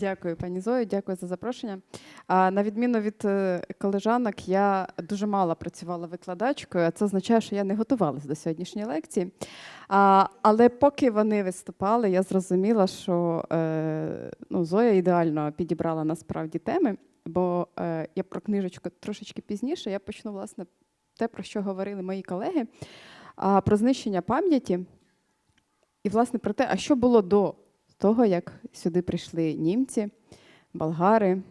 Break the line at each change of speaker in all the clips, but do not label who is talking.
Дякую, пані Зою, дякую за запрошення. А, на відміну від е, колежанок, я дуже мало працювала викладачкою, а це означає, що я не готувалася до сьогоднішньої лекції. А, але поки вони виступали, я зрозуміла, що е, ну, Зоя ідеально підібрала насправді теми, бо е, я про книжечку трошечки пізніше. Я почну, власне, те, про що говорили мої колеги, а, про знищення пам'яті. І, власне, про те, а що було до того, як сюди прийшли німці, болгари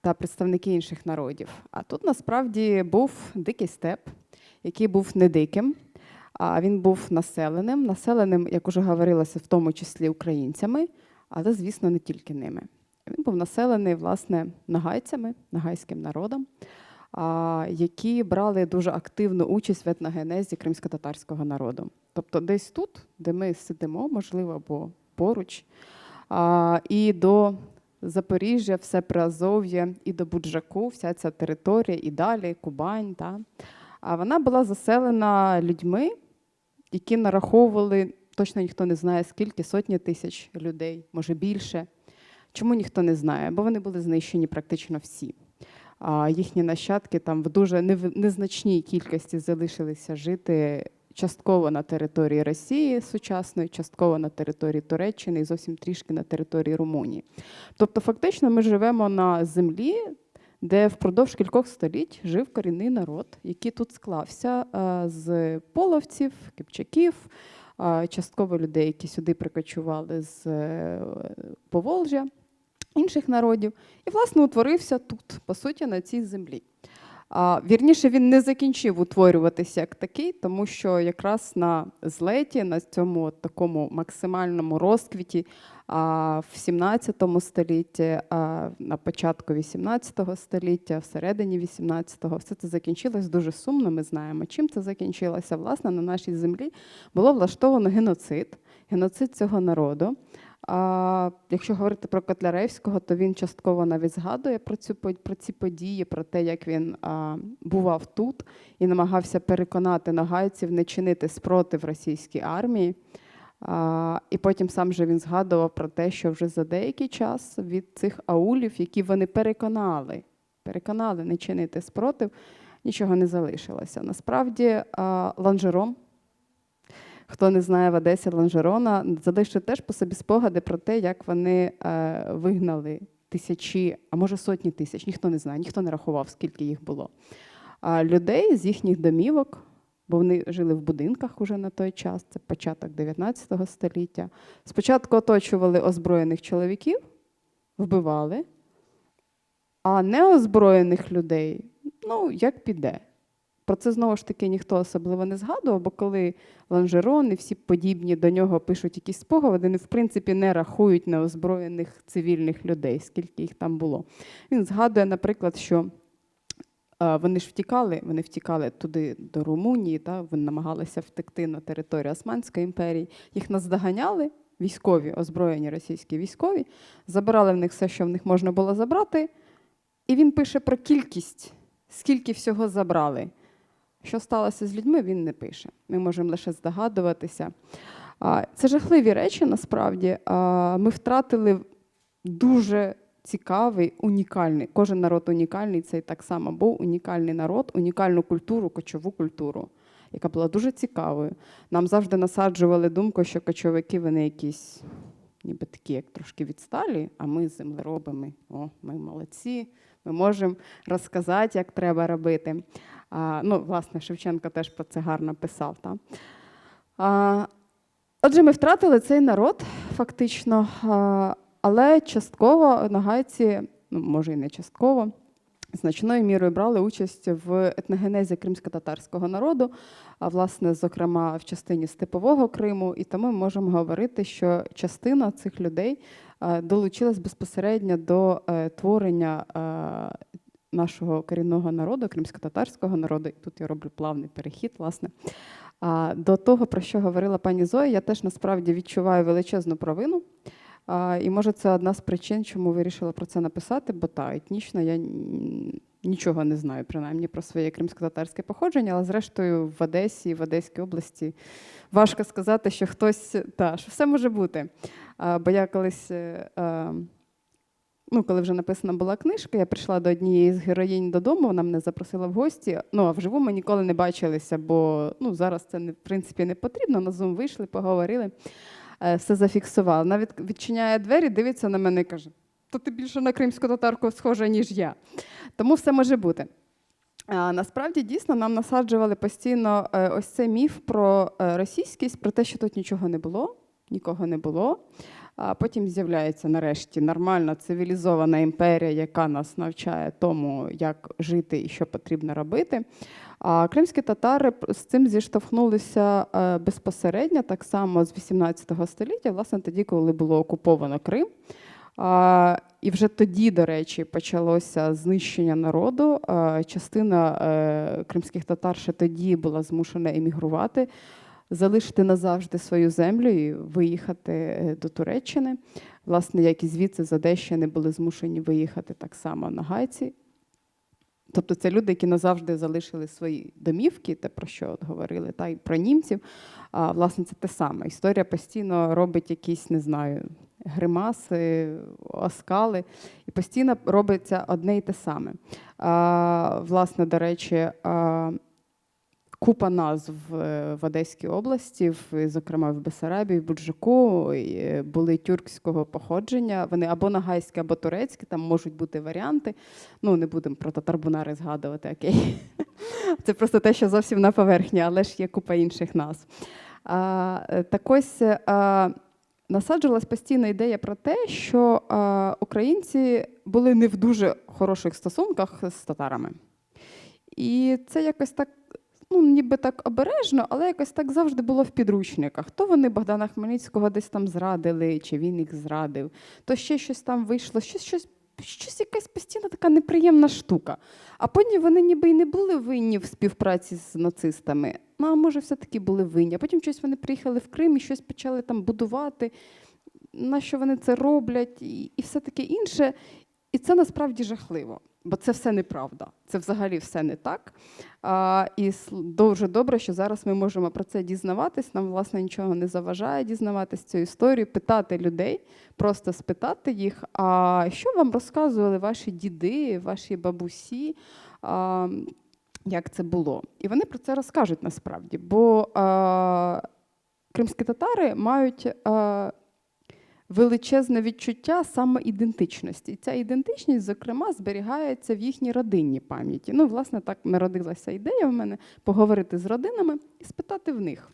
та представники інших народів. А тут насправді був дикий степ, який був не диким, а він був населеним, населеним, як уже говорилося, в тому числі українцями, але, звісно, не тільки ними. Він був населений, власне, нагайцями, нагайським народом, які брали дуже активну участь в етногенезі кримсько-татарського народу. Тобто, десь тут, де ми сидимо, можливо, або поруч, а, і до Запоріжжя, все Приазов'я, і до Буджаку, вся ця територія, і далі Кубань. Та, а вона була заселена людьми, які нараховували, точно ніхто не знає, скільки сотні тисяч людей, може більше. Чому ніхто не знає? Бо вони були знищені практично всі. А їхні нащадки там в дуже незначній кількості залишилися жити частково на території Росії сучасної, частково на території Туреччини і зовсім трішки на території Румунії. Тобто, фактично, ми живемо на землі, де впродовж кількох століть жив корінний народ, який тут склався е, з половців, кипчаків, е, частково людей, які сюди прикочували з е, Поволжя, інших народів, і, власне, утворився тут, по суті, на цій землі. Вірніше, він не закінчив утворюватися як такий, тому що якраз на злеті, на цьому такому максимальному розквіті в 17 столітті, на початку 18 століття, всередині 18-го, все це закінчилось дуже сумно. Ми знаємо, чим це закінчилося. Власне, на нашій землі було влаштовано геноцид, геноцид цього народу. А якщо говорити про Котляревського, то він частково навіть згадує про цю про ці події, про те, як він а, бував тут і намагався переконати нагайців не чинити спротив російській армії. А, і потім сам же він згадував про те, що вже за деякий час від цих аулів, які вони переконали, переконали не чинити спротив, нічого не залишилося. Насправді, а, ланжерон. Хто не знає в Одесі Ланжерона, залишив теж по собі спогади про те, як вони е, вигнали тисячі, а може сотні тисяч, ніхто не знає, ніхто не рахував, скільки їх було. А людей з їхніх домівок, бо вони жили в будинках уже на той час, це початок 19 століття. Спочатку оточували озброєних чоловіків, вбивали, а неозброєних людей, ну, як піде. Про це знову ж таки ніхто особливо не згадував, бо коли Ланжерон і всі подібні до нього пишуть якісь спогади, вони в принципі не рахують неозброєних цивільних людей, скільки їх там було. Він згадує, наприклад, що вони ж втікали, вони втікали туди до Румунії, та, вони намагалися втекти на територію Османської імперії. Їх наздоганяли військові, озброєні російські військові, забирали в них все, що в них можна було забрати. І він пише про кількість, скільки всього забрали. Що сталося з людьми, він не пише. Ми можемо лише здогадуватися. Це жахливі речі насправді. Ми втратили дуже цікавий, унікальний. Кожен народ унікальний, це і так само був унікальний народ, унікальну культуру, кочову культуру, яка була дуже цікавою. Нам завжди насаджували думку, що кочовики вони якісь ніби такі, як трошки відсталі, а ми землеробами. О, ми молодці, ми можемо розказати, як треба робити. А, ну, власне, Шевченко теж про це гарно писав. Та? А, отже, ми втратили цей народ фактично, а, але частково нагайці, ну, може і не частково, значною мірою брали участь в етногенезі кримсько-татарського народу, а власне, зокрема, в частині Степового Криму. І тому ми можемо говорити, що частина цих людей долучилась безпосередньо до е, творення нашого корінного народу, кримсько-татарського народу. І тут я роблю плавний перехід, власне. А до того, про що говорила пані Зоя, я теж насправді відчуваю величезну провину. І може це одна з причин, чому вирішила про це написати, бо та етнічно я нічого не знаю, принаймні про своє кримсько-татарське походження, але зрештою в Одесі, в Одеській області важко сказати, що хтось та що все може бути. Бо я колись е, е, ну, коли вже написана була книжка, я прийшла до однієї з героїнь додому, вона мене запросила в гості. Ну, а вживу ми ніколи не бачилися, бо ну, зараз це в принципі не потрібно. На Zoom вийшли, поговорили, все зафіксувала. Навіть відчиняє двері, дивиться на мене і каже: то ти більше на кримську татарку схожа, ніж я. Тому все може бути. Насправді дійсно нам насаджували постійно е, ось цей міф про е, російськість, про те, що тут нічого не було, нікого не було. А потім з'являється нарешті нормальна цивілізована імперія, яка нас навчає тому, як жити і що потрібно робити. А кримські татари з цим зіштовхнулися е, безпосередньо, так само з 18 століття, власне, тоді, коли було окуповано Крим. І вже тоді, до речі, почалося знищення народу. Частина е, кримських татар ще тоді була змушена емігрувати, залишити назавжди свою землю і виїхати е, до Туреччини. Власне, як і звідси з Одещини були змушені виїхати так само нагайці. Тобто це люди, які назавжди залишили свої домівки, те, про що от говорили, та й про німців. А, власне, це те саме. Історія постійно робить якісь, не знаю, гримаси, оскали, і постійно робиться одне і те саме. А, власне, до речі, а, купа назв е, в Одеській області, зокрема в Бесарабії, в Буджаку, е, були тюркського походження. Вони або нагайські, або турецькі, там можуть бути варіанти. Ну, не будемо про татарбунари згадувати, окей. Це просто те, що зовсім на поверхні, але ж є купа інших назв. А, е, так ось а, насаджувалась постійна ідея про те, що а, українці були не в дуже хороших стосунках з татарами. І це якось так, ну ніби так обережно, але якось так завжди було в підручниках. То вони Богдана Хмельницького десь там зрадили, чи він їх зрадив, то ще щось там вийшло, щось, щось, щось якась постійна така неприємна штука. А потім вони ніби й не були винні в співпраці з нацистами. Ну, а може, все-таки були винні. А потім щось вони приїхали в Крим і щось почали там будувати, на що вони це роблять, і, і все таке інше. І це насправді жахливо, бо це все неправда. Це взагалі все не так. А, і дуже добре, що зараз ми можемо про це дізнаватись. Нам, власне, нічого не заважає дізнаватись цю історію, питати людей, просто спитати їх, а що вам розказували ваші діди, ваші бабусі, а, як це було. І вони про це розкажуть насправді. Бо а, кримські татари мають. А, величезне відчуття саме ідентичності. І ця ідентичність, зокрема, зберігається в їхній родинній пам'яті. Ну, власне, так народилася ідея в мене поговорити з родинами і спитати в них.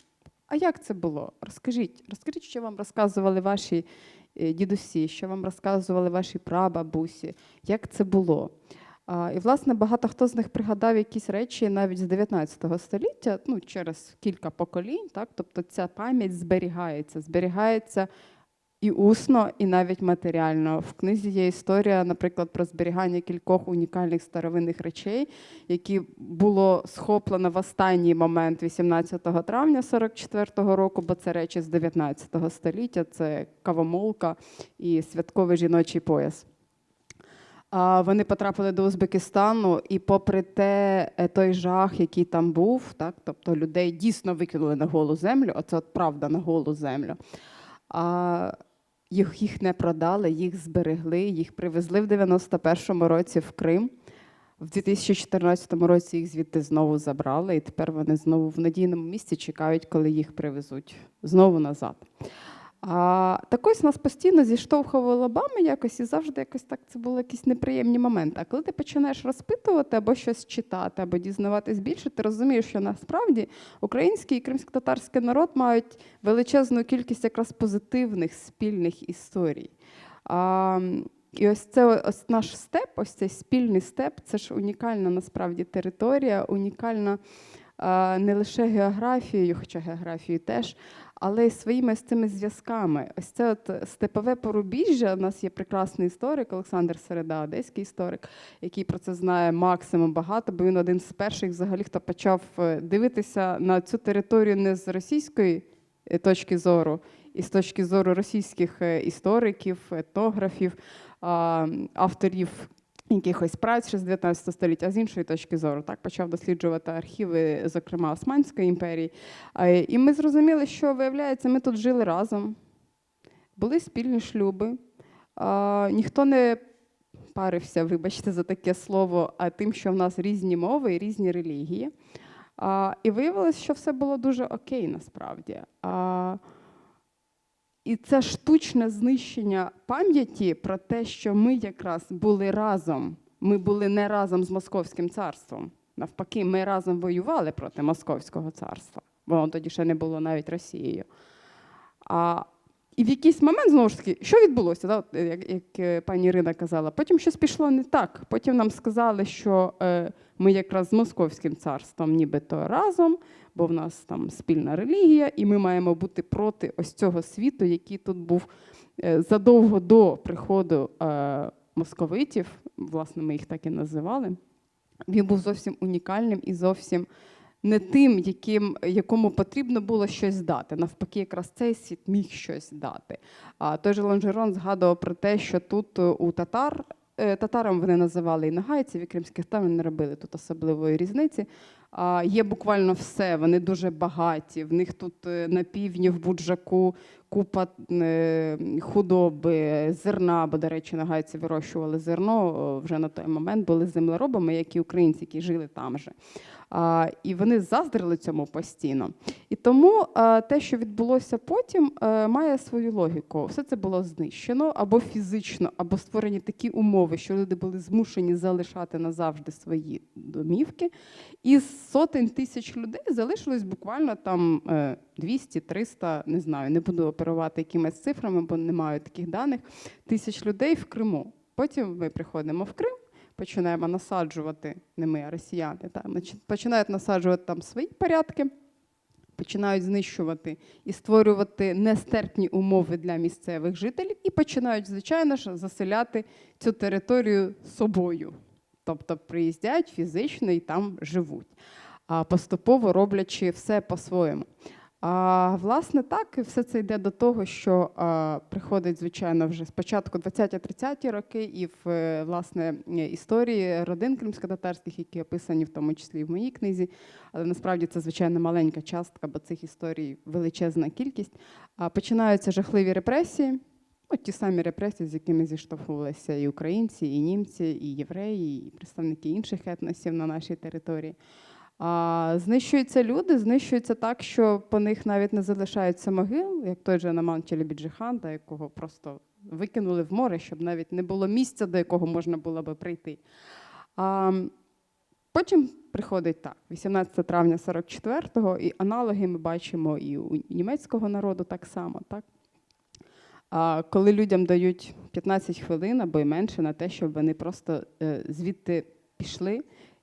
А як це було? Розкажіть, розкажіть, що вам розказували ваші е, дідусі, що вам розказували ваші прабабусі, як це було? І, власне, багато хто з них пригадав якісь речі навіть з 19 століття, ну, через кілька поколінь. Так? Тобто ця пам'ять зберігається, зберігається і усно, і навіть матеріально. В книзі є історія, наприклад, про зберігання кількох унікальних старовинних речей, які було схоплено в останній момент 18 травня 44-го року, бо це речі з 19 століття, це кавомолка і святковий жіночий пояс. Вони потрапили до Узбекистану, і попри те, е, той жах, який там був, так, тобто людей дійсно викинули на голу землю, оце от правда на голу землю. А їх, їх не продали, їх зберегли, їх привезли в 91-му році в Крим. В 2014 році їх звідти знову забрали, і тепер вони знову в надійному місці чекають, коли їх привезуть знову назад. А так ось нас постійно зіштовхували лобами якось, і завжди якось так це були якісь неприємні моменти. А коли ти починаєш розпитувати або щось читати, або дізнаватись більше, ти розумієш, що насправді український і кримськотатарський народ мають величезну кількість якраз позитивних спільних історій. А, і ось це ось наш степ, ось цей спільний степ, це ж унікальна насправді територія, унікальна не лише географією, хоча географією теж, але й своїми ось цими зв'язками. Ось це от степове порубіжжя. У нас є прекрасний історик Олександр Середа, одеський історик, який про це знає максимум багато, бо він один з перших, взагалі, хто почав е, дивитися на цю територію не з російської е, точки зору, і з точки зору російських е, істориків, етнографів, авторів якихось праць ще з 19 століття, а з іншої точки зору так почав досліджувати архіви, зокрема Османської імперії. І ми зрозуміли, що виявляється, ми тут жили разом, були спільні шлюби. Ніхто не парився, вибачте за таке слово, а тим, що в нас різні мови і різні релігії. І виявилось, що все було дуже окей насправді. І це штучне знищення пам'яті про те, що ми якраз були разом. Ми були не разом з Московським царством. Навпаки, ми разом воювали проти Московського царства, воно тоді ще не було навіть Росією. А, і в якийсь момент, знову ж таки, що відбулося, да, як, як е, пані Ірина казала, потім щось пішло не так. Потім нам сказали, що е, ми якраз з Московським царством нібито разом, бо в нас там спільна релігія, і ми маємо бути проти ось цього світу, який тут був е, задовго до приходу е, московитів, власне, ми їх так і називали. Він був зовсім унікальним і зовсім не тим, яким, якому потрібно було щось дати. Навпаки, якраз цей світ міг щось дати. А той же Лонжерон згадував про те, що тут е, у татар. Татарам вони називали і нагайців, і кримських татар не робили тут особливої різниці. Є буквально все, вони дуже багаті. В них тут е, на півдні в Буджаку купа е, худоби, зерна, бо, до речі, нагайці вирощували зерно вже на той момент, були землеробами, як і українці, які жили там же. І вони заздрили цьому постійно. І тому те, що відбулося потім, е, має свою логіку. Все це було знищено або фізично, або створені такі умови, що люди були змушені залишати назавжди свої домівки. І сотень тисяч людей залишилось буквально там е, 200-300, не знаю, не буду оперувати якимись цифрами, бо не маю таких даних. Тисяч людей в Криму. Потім ми приходимо в Крим. Починаємо насаджувати, не ми, а росіяни, та, починають насаджувати там свої порядки, починають знищувати і створювати нестерпні умови для місцевих жителів, і починають, звичайно ж, заселяти цю територію собою. Тобто приїздять фізично і там живуть, а поступово роблячи все по-своєму. А, власне, так, і все це йде до того, що а, приходить, звичайно, вже спочатку 20-30 роки, і в е, власне історії родин кримськотатарських, які описані в тому числі і в моїй книзі, але насправді це звичайно маленька частка, бо цих історій величезна кількість. А, починаються жахливі репресії. Ну, ті самі репресії, з якими зіштовхувалися і українці, і німці, і євреї, і представники інших етносів на нашій території. А, знищуються люди, знищуються так, що по них навіть не залишаються могил, як той же Наман Челебіджиханда, якого просто викинули в море, щоб навіть не було місця, до якого можна було би прийти. А, потім приходить так, 18 травня 44-го, і аналоги ми бачимо і у німецького народу так само. Так? Коли людям дають 15 хвилин або й менше на те, щоб вони просто е, звідти пішли,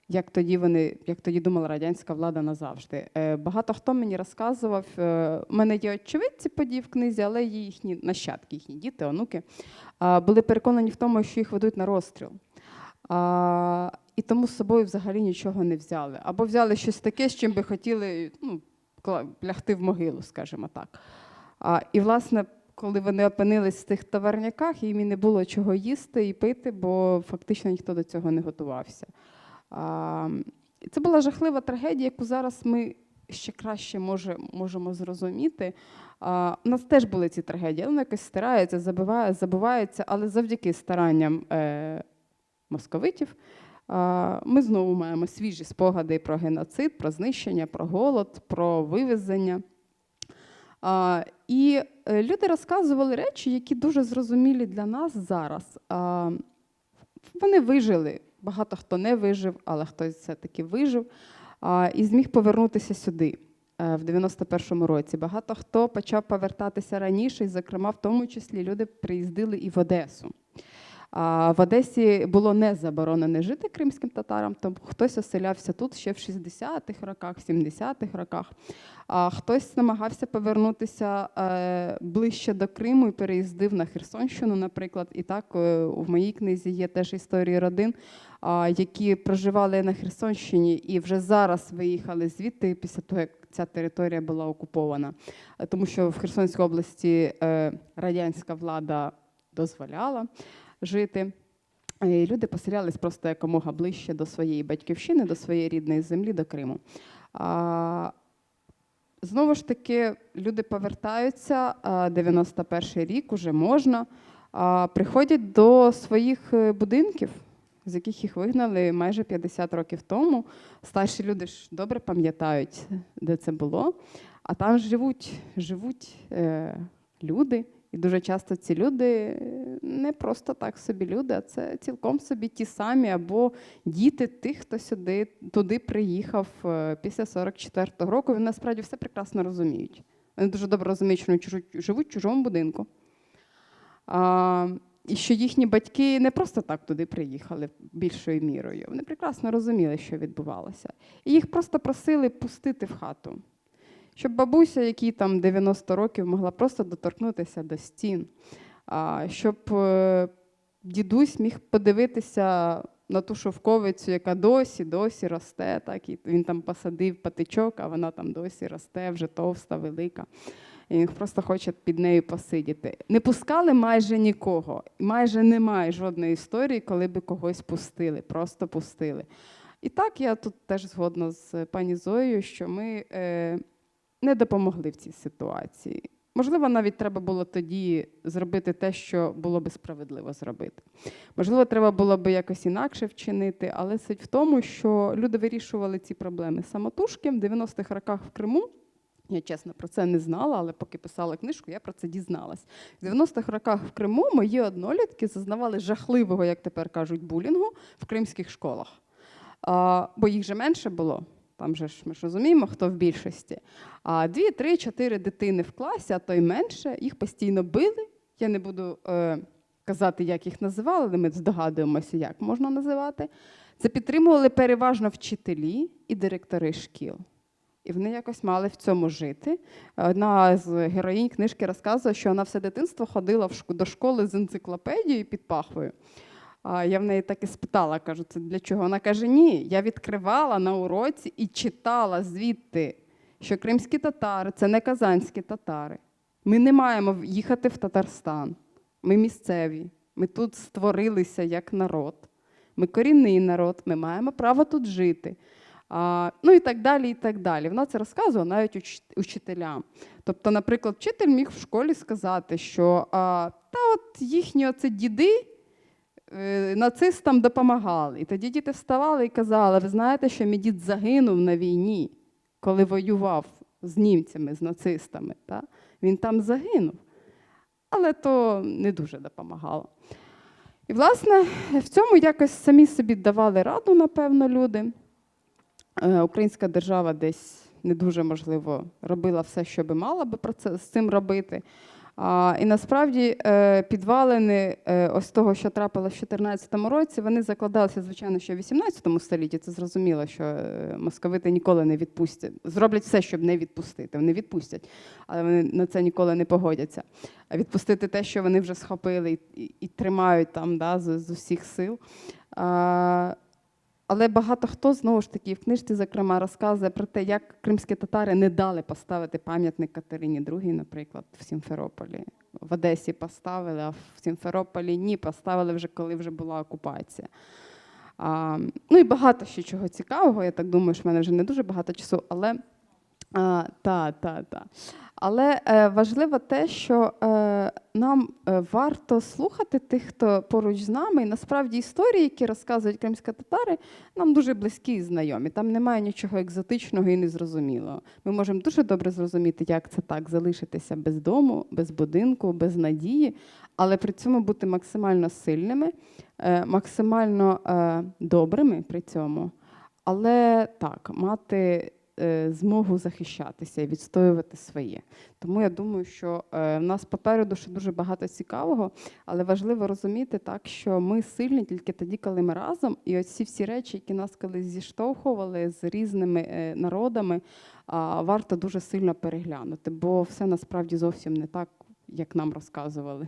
як тоді вони, як тоді думала радянська влада назавжди. Е, багато хто мені розказував, е, у мене є очевидці подій в книзі, але є їхні нащадки, їхні діти, онуки, були переконані в тому, що їх ведуть на розстріл. А, і тому з собою взагалі нічого не взяли. Або взяли щось таке, з чим би хотіли ну, лягти в могилу, скажімо так. А, і, власне, коли вони опинились в тих товарняках, їм і не було чого їсти і пити, бо фактично ніхто до цього не готувався. Це була жахлива трагедія, яку зараз ми ще краще може, можемо зрозуміти. У нас теж були ці трагедії, воно якось стирається, забиває, забувається, але завдяки старанням е, московитів ми знову маємо свіжі спогади про геноцид, про знищення, про голод, про вивезення. І е, люди розказували речі, які дуже зрозумілі для нас зараз. Вони вижили. Багато хто не вижив, але хтось все-таки вижив і зміг повернутися сюди е, в 91-му році. Багато хто почав повертатися раніше, і, зокрема, в тому числі люди приїздили і в Одесу. А в Одесі було не заборонено жити кримським татарам, тому хтось оселявся тут ще в 60-х роках, 70-х роках. А хтось намагався повернутися е, ближче до Криму і переїздив на Херсонщину, наприклад. І так е, в моїй книзі є теж історії родин, які проживали на Херсонщині і вже зараз виїхали звідти після того, як ця територія була окупована. Е, Тому що в Херсонській області радянська влада дозволяла жити. І люди поселялись просто якомога ближче до своєї батьківщини, до своєї рідної землі, до Криму. А, знову ж таки, люди повертаються, 91-й рік уже можна. а, приходять до своїх е, будинків, з яких їх вигнали майже 50 років тому. Старші люди ж добре пам'ятають, де це було. А там живуть, живуть е, люди. І дуже часто ці люди е, не просто так собі люди, а це цілком собі ті самі або діти тих, хто сюди туди приїхав е, після 44-го року. Вони насправді все прекрасно розуміють. Вони дуже добре розуміють, що вони живуть в чужому будинку. А, і що їхні батьки не просто так туди приїхали більшою мірою. Вони прекрасно розуміли, що відбувалося. І їх просто просили пустити в хату. Щоб бабуся, якій там 90 років, могла просто доторкнутися до стін, щоб е, дідусь міг подивитися на ту шовковицю, яка досі, досі росте. Так, і він там посадив патичок, а вона там досі росте, вже товста, велика. І він просто хоче під нею посидіти. Не пускали майже нікого. Майже немає жодної історії, коли би когось пустили, просто пустили. І так я тут теж згодна з пані Зоєю, що ми е, не допомогли в цій ситуації. Можливо, навіть треба було тоді зробити те, що було би справедливо зробити. Можливо, треба було би якось інакше вчинити, але суть в тому, що люди вирішували ці проблеми самотужки в 90-х роках в Криму. Я чесно про це не знала, але поки писала книжку, я про це дізналась. В 90-х роках в Криму мої однолітки зазнавали жахливого, як тепер кажуть, булінгу в кримських школах. А, бо їх же менше було. Там же ж ми ж розуміємо, хто в більшості. А дві, три, чотири дитини в класі, а то й менше, їх постійно били. Я не буду е, казати, як їх називали, але ми здогадуємося, як можна називати. Це підтримували переважно вчителі і директори шкіл. І вони якось мали в цьому жити. Одна з героїнь книжки розказує, що вона все дитинство ходила до школи з енциклопедією під пахвою. Я в неї так і спитала, кажу, це для чого? Вона каже: ні, я відкривала на уроці і читала звідти, що кримські татари це не казанські татари. Ми не маємо їхати в Татарстан. Ми місцеві. Ми тут створилися як народ. Ми корінний народ, ми маємо право тут жити. А, ну і так далі, і так далі. Вона це розказувала навіть уч- учителям. Тобто, наприклад, вчитель міг в школі сказати, що а, та от їхні оце діди нацистам допомагали. І тоді діти вставали і казали: ви знаєте, що мій дід загинув на війні, коли воював з німцями, з нацистами. Та? Він там загинув. Але то не дуже допомагало. І, власне, в цьому якось самі собі давали раду, напевно, люди. Е, Українська держава десь не дуже можливо робила все, що би мала би з цим робити. А, і насправді е, підвалини е, ось того, що трапилося в 2014 році, вони закладалися, звичайно, ще в 18 столітті. Це зрозуміло, що е, московити ніколи не відпустять. Зроблять все, щоб не відпустити. Вони відпустять, але вони на це ніколи не погодяться. А відпустити те, що вони вже схопили і, і, і тримають там да, з, з усіх сил. А, але багато хто знову ж таки в книжці, зокрема, розказує про те, як кримські татари не дали поставити пам'ятник Катерині II, наприклад, в Сімферополі. В Одесі поставили, а в Сімферополі ні, поставили вже коли вже була окупація. А, ну і багато ще чого цікавого. Я так думаю, що в мене вже не дуже багато часу, але а, та, та. Але е, важливо те, що е, нам е, варто слухати тих, хто поруч з нами. І насправді історії, які розказують кримські татари, нам дуже близькі і знайомі. Там немає нічого екзотичного і незрозумілого. Ми можемо дуже добре зрозуміти, як це так залишитися без дому, без будинку, без надії, але при цьому бути максимально сильними, е, максимально е, добрими при цьому. Але так, мати змогу захищатися і відстоювати своє. Тому я думаю, що е, в нас попереду ще дуже багато цікавого, але важливо розуміти так, що ми сильні тільки тоді, коли ми разом. І оці всі речі, які нас колись зіштовхували з різними е, народами, варто дуже сильно переглянути, бо все насправді зовсім не так, як нам розказували.